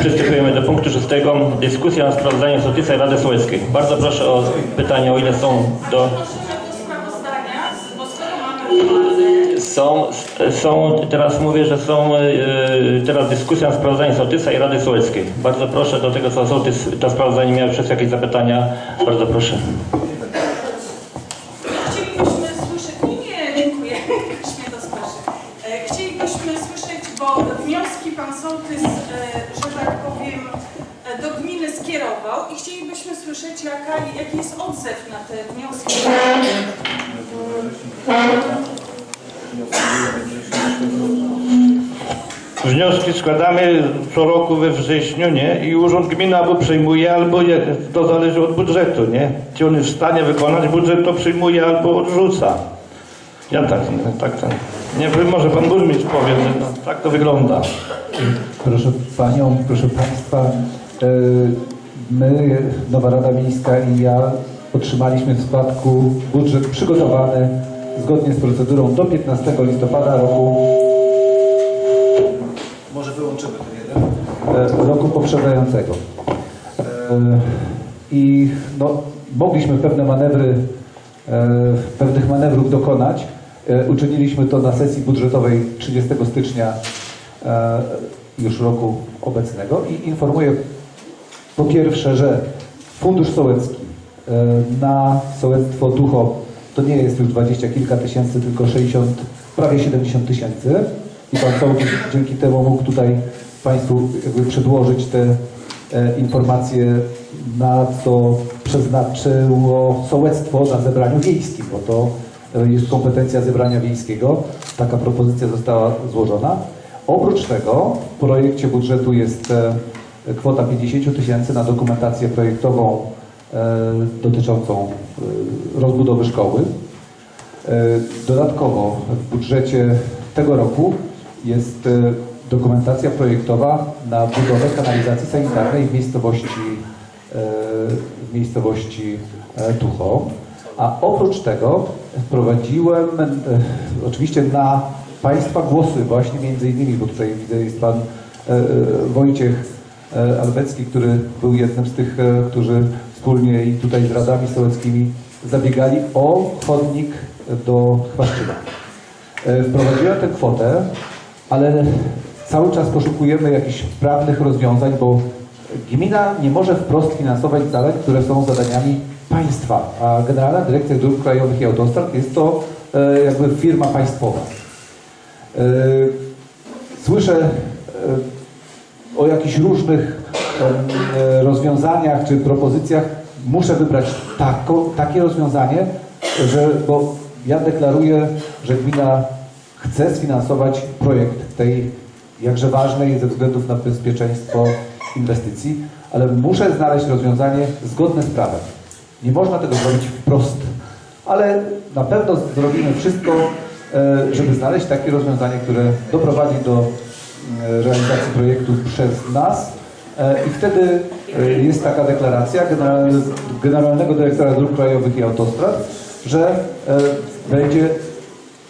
Przystępujemy do punktu szóstego. Dyskusja nad sprawozdaniem Sołtysa i Rady Sołeckiej. Bardzo proszę o pytania, o ile są do... Są, są teraz mówię, że są e, teraz dyskusja nad sprawozdaniem Sołtysa i Rady Sołeckiej. Bardzo proszę do tego, co Sołtys to sprawozdanie miał przez jakieś zapytania. Bardzo proszę. Chcielibyśmy słyszeć, nie, nie, dziękuję, jakoś mnie to spieszy. E, Chcielibyśmy słyszeć, bo wnioski pan sołtys, e, że tak powiem, e, do i chcielibyśmy słyszeć, jaka, jaki jest odzew na te wnioski. Wnioski składamy co roku we wrześniu, nie? I Urząd Gminy albo przyjmuje, albo nie. To zależy od budżetu, nie? Czy on jest w stanie wykonać budżet, to przyjmuje albo odrzuca. Ja tak, tak, tak. Nie wiem, może pan burmistrz powie, że no, tak to wygląda. Proszę Panią, proszę Państwa, e, my, Nowa Rada Miejska i ja otrzymaliśmy w spadku budżet przygotowany zgodnie z procedurą do 15 listopada roku, Może wyłączymy ten jeden. e, roku poprzedzającego. E, I no, mogliśmy pewne manewry, e, pewnych manewrów dokonać. E, Uczyniliśmy to na sesji budżetowej 30 stycznia e, już roku obecnego i informuję po pierwsze, że Fundusz Sołecki e, na sołectwo Ducho to nie jest już dwadzieścia kilka tysięcy, tylko 60, prawie 70 tysięcy. I Pan Sołtys dzięki temu mógł tutaj Państwu jakby przedłożyć te e, informacje, na co przeznaczyło sołectwo na zebraniu wiejskim, bo to e, jest kompetencja zebrania wiejskiego. Taka propozycja została złożona. Oprócz tego w projekcie budżetu jest kwota 50 tysięcy na dokumentację projektową e, dotyczącą e, rozbudowy szkoły. E, Dodatkowo w budżecie tego roku jest dokumentacja projektowa na budowę kanalizacji sanitarnej w miejscowości, w miejscowości Tucho. A oprócz tego wprowadziłem oczywiście na Państwa głosy właśnie między innymi, bo tutaj widzę jest Pan Wojciech Albecki, który był jednym z tych, e, którzy wspólnie i tutaj z radami sołeckimi zabiegali o chodnik do Chwaszczyna. E, Wprowadziłem tę kwotę, ale cały czas poszukujemy jakichś prawnych rozwiązań, bo gmina nie może wprost finansować zadań, które są zadaniami państwa, a Generalna Dyrekcja Dróg Krajowych i Autostrad jest to e, jakby firma państwowa. E, Słyszę e, o jakichś różnych e, rozwiązaniach czy propozycjach. Muszę wybrać tako, takie rozwiązanie, że, bo ja deklaruję, że gmina chce sfinansować projekt tej jakże ważnej ze względów na bezpieczeństwo inwestycji, ale muszę znaleźć rozwiązanie zgodne z prawem. Nie można tego zrobić wprost, ale na pewno zrobimy wszystko, e, żeby znaleźć takie rozwiązanie, które doprowadzi do realizacji projektu przez nas e, i wtedy e, jest taka deklaracja general- Generalnego Dyrektora Dróg Krajowych i Autostrad, że e, będzie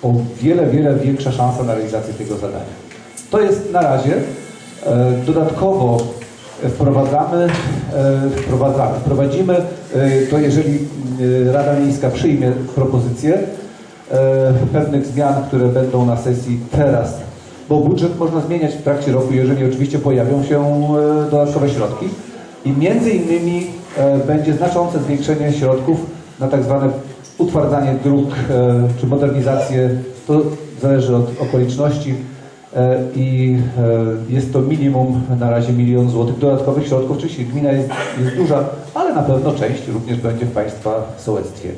o wiele, wiele większa szansa na realizację tego zadania. To jest na razie. E, Dodatkowo wprowadzamy, e, wprowadzamy, wprowadzimy, e, to jeżeli e, Rada Miejska przyjmie propozycję e, pewnych zmian, które będą na sesji teraz, bo budżet można zmieniać w trakcie roku, jeżeli oczywiście pojawią się e, dodatkowe środki i między innymi e, będzie znaczące zwiększenie środków na tak zwane utwardzanie dróg e, czy modernizację, to zależy od okoliczności i jest to minimum na razie milion złotych dodatkowych środków. Oczywiście gmina jest, jest duża, ale na pewno część również będzie w Państwa sołectwie.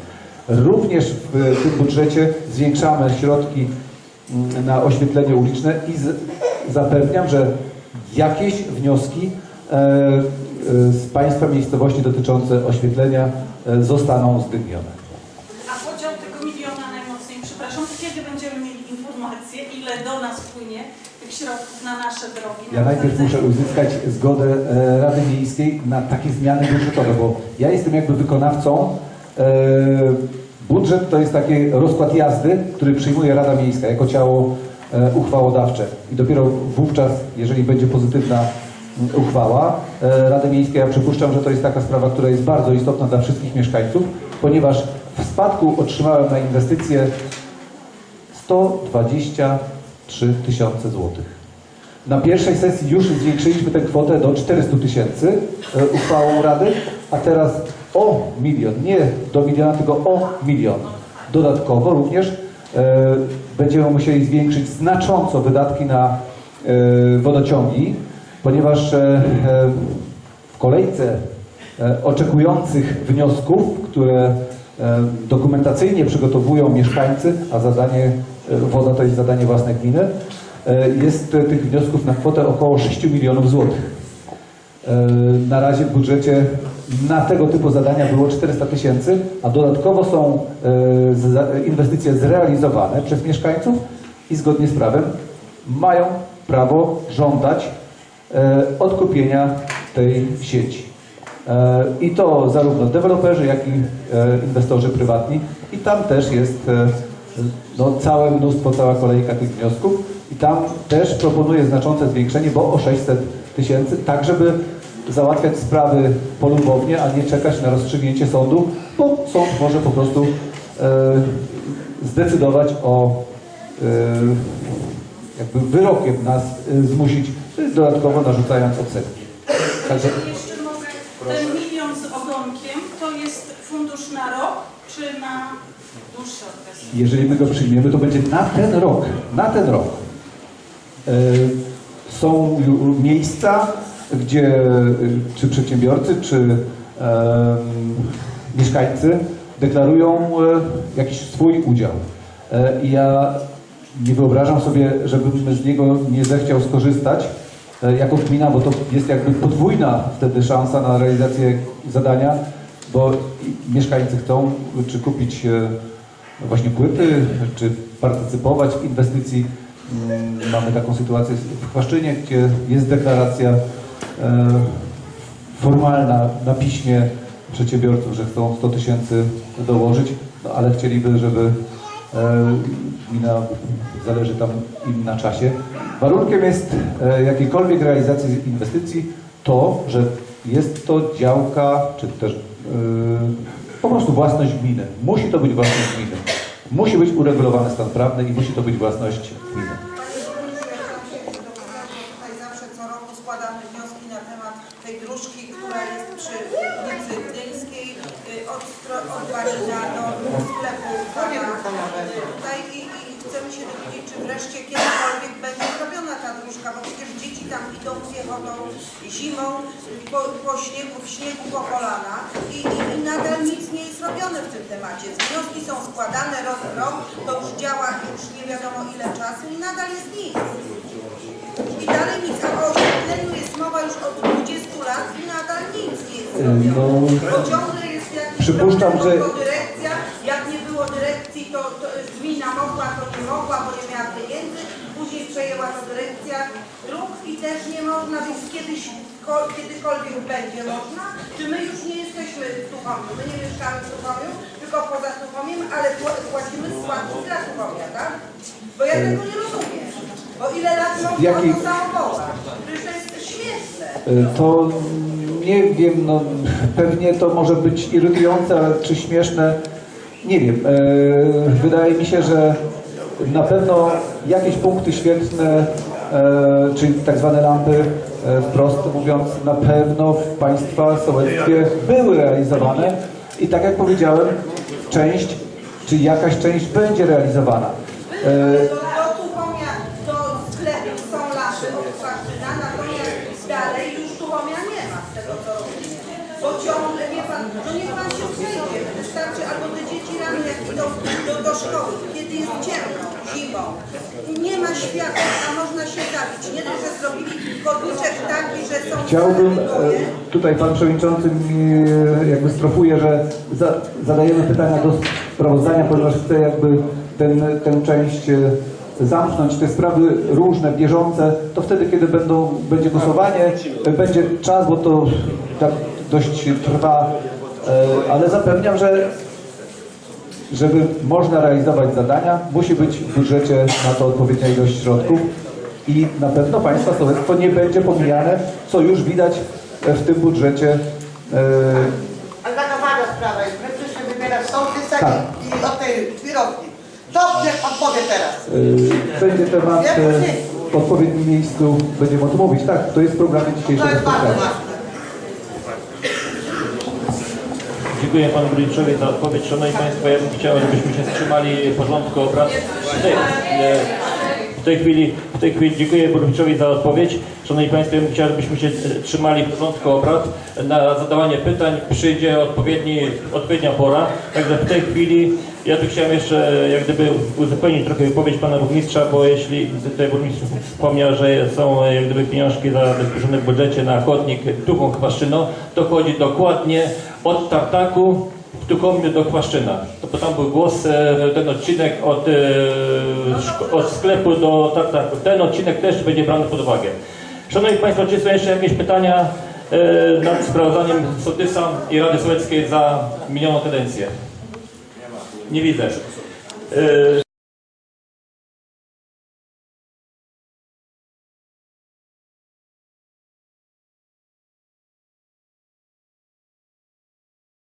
Również w tym budżecie zwiększamy środki na oświetlenie uliczne i z, zapewniam, że jakieś wnioski e, e, z Państwa miejscowości dotyczące oświetlenia e, zostaną zdymione. A podział tego miliona najmocniej, przepraszam, kiedy będziemy mieli informację, ile do nas płynie tych środków na nasze drogi? Ja na najpierw muszę uzyskać zgodę Rady Miejskiej na takie zmiany budżetowe, bo ja jestem jakby wykonawcą. Budżet to jest taki rozkład jazdy, który przyjmuje Rada Miejska jako ciało e, uchwałodawcze. I dopiero wówczas, jeżeli będzie pozytywna uchwała e, Rady Miejskiej. Ja przypuszczam, że to jest taka sprawa, która jest bardzo istotna dla wszystkich mieszkańców, ponieważ w spadku otrzymałem na inwestycje 123 tysiące złotych. Na pierwszej sesji już zwiększyliśmy tę kwotę do 400 tysięcy e, uchwałą Rady, a teraz o milion, nie do miliona, tylko o milion. Dodatkowo również e, będziemy musieli zwiększyć znacząco wydatki na e, wodociągi, ponieważ e, w kolejce oczekujących wniosków, które dokumentacyjnie przygotowują mieszkańcy, a zadanie woda to jest zadanie własne gminy, jest tych wniosków na kwotę około 6 milionów złotych. Na razie w budżecie na tego typu zadania było 400 tysięcy, a dodatkowo są e, inwestycje zrealizowane przez mieszkańców i zgodnie z prawem mają prawo żądać e, odkupienia tej sieci. E, I to zarówno deweloperzy, jak i inwestorzy prywatni. I tam też jest no, całe mnóstwo, cała kolejka tych wniosków. I tam też proponuję znaczące zwiększenie, bo o 600 tysięcy, tak żeby załatwiać sprawy polubownie, a nie czekać na rozstrzygnięcie sądu, bo sąd może po prostu e, zdecydować o e, jakby wyrokiem nas e, zmusić, dodatkowo narzucając odsetki. Także Jeszcze mogę, ten milion z ogonkiem to jest fundusz na rok, czy na dłuższy okres? jeżeli my go przyjmiemy, to będzie na ten rok, na ten rok. E, Są miejsca, gdzie e, czy przedsiębiorcy, czy mieszkańcy deklarują e, jakiś swój udział. E, I ja nie wyobrażam sobie, żebym z niego nie zechciał skorzystać e, jako gmina, bo to jest jakby podwójna wtedy szansa na realizację zadania, bo mieszkańcy chcą czy kupić właśnie płyty, czy partycypować w inwestycji. Mm, Mamy taką sytuację w Chwaszczynie, gdzie jest deklaracja formalna na piśmie przedsiębiorców, że chcą 100 tysięcy dołożyć, no, ale chcieliby, żeby e, gmina zależy tam im na czasie. Warunkiem jest e, jakiejkolwiek realizacji inwestycji to, że jest to działka, czy też e, po prostu własność gminy. Musi to być własność gminy. Musi być uregulowany stan prawny i musi to być własność gminy. Panie Burmistrzu, ja chciałam się dopytać, bo tutaj zawsze co roku składamy wnioski na temat tej dróżki, która jest przy ulicy Gdyńskiej, y, od, od Barina do sklepu y, tutaj i, i chcemy się dowiedzieć, czy wreszcie kiedykolwiek będzie zrobiona ta dróżka, bo przecież dzieci tam idą piechotą zimą po, po śniegu, w śniegu po kolana i, i, i nadal nic nie jest robione w tym temacie. Wnioski są składane rok w rok, to już działa już nie wiadomo ile czasu i nadal jest nic. I dalej nic, a o oświetleniu jest mowa już od 20 lat i nadal nic nie jest zrobione. No, Bo ciągle jest jakiś Przypuszczam, problem, że- dyrekcja, jak nie było dyrekcji, to, to gmina mogła, to nie mogła, bo nie miała pieniędzy. Później przejęła to dyrekcja dróg i też nie można, więc kiedyś, ko, kiedykolwiek będzie można. Czy my już nie jesteśmy w Tuchomiu? My nie mieszkamy w Tuchomiu, tylko poza Tuchomiem, ale pł- płacimy składki dla Tuchomia, tak? Bo ja tego nie rozumiem. Bo ile lat można o to samo wołać? Przecież to jest śmieszne. Y, To nie wiem, no, pewnie to może być irytujące, czy śmieszne, nie wiem. E, Wydaje mi się, że na pewno jakieś punkty świetne, e, czyli tak zwane lampy, e, wprost mówiąc, na pewno w Państwa sołectwie były realizowane i tak jak powiedziałem, część, czy jakaś część będzie realizowana. Do, sklepu są lampy od Kwaszczyna, natomiast dalej już Tuchomia nie ma, z tego co rozumiem. Bo ciągle, wie pan, no niech pan się przejdzie, wystarczy albo te dzieci rano jak idą do, do szkoły, kiedy jest ciemno, zimą, nie ma światła, a można się zabić. Nie dość, że zrobili chodniczek taki, że są Chciałbym, e, tutaj Pan Przewodniczący mi e, jakby strofuje, że za, zadajemy pytania do sprawozdania, ponieważ chcę jakby ten, tę część e, zamknąć, te sprawy różne, bieżące, to wtedy, kiedy będą, będzie głosowanie, e, będzie czas, bo to tak dość trwa, e, ale zapewniam, że żeby można realizować zadania, musi być w budżecie na to odpowiednia ilość środków. i na pewno Państwa Sołectwo nie będzie pomijane, co już widać e, w tym budżecie. e, Ale taka ważna sprawa jest. My przyszliśmy wybierać sołtysa Tak. i, od tej wirowni. To niech pan powie teraz. e, Będzie temat e, w odpowiednim miejscu, będziemy o tym mówić. Tak, to jest program dzisiejszego spotkania. Dziękuję panu burmistrzowi za odpowiedź. Szanowni Państwo, ja bym chciał, żebyśmy się wstrzymali porządku obrad. W tej, e, w tej chwili, w tej chwili dziękuję burmistrzowi za odpowiedź. Szanowni Państwo, ja bym chciał, żebyśmy się trzymali porządku obrad. Na zadawanie pytań przyjdzie odpowiedni, odpowiednia pora. Także w tej chwili ja tu chciałem jeszcze jak gdyby uzupełnić trochę wypowiedź pana burmistrza, bo jeśli tutaj burmistrz wspomniał, że są jak gdyby pieniążki zabezpieczone w budżecie na chodnik Tuchą Chwaszczyno, to chodzi dokładnie od tartaku w Tuchomiu do Chwaszczyna. To tam był głos, e, ten odcinek od, e, od sklepu do tartaku. Ten odcinek też będzie brany pod uwagę. Szanowni Państwo, czy są jeszcze jakieś pytania e, nad sprawozdaniem Sotysa i Rady Sowieckiej za minioną kadencję? Nie widzę. E,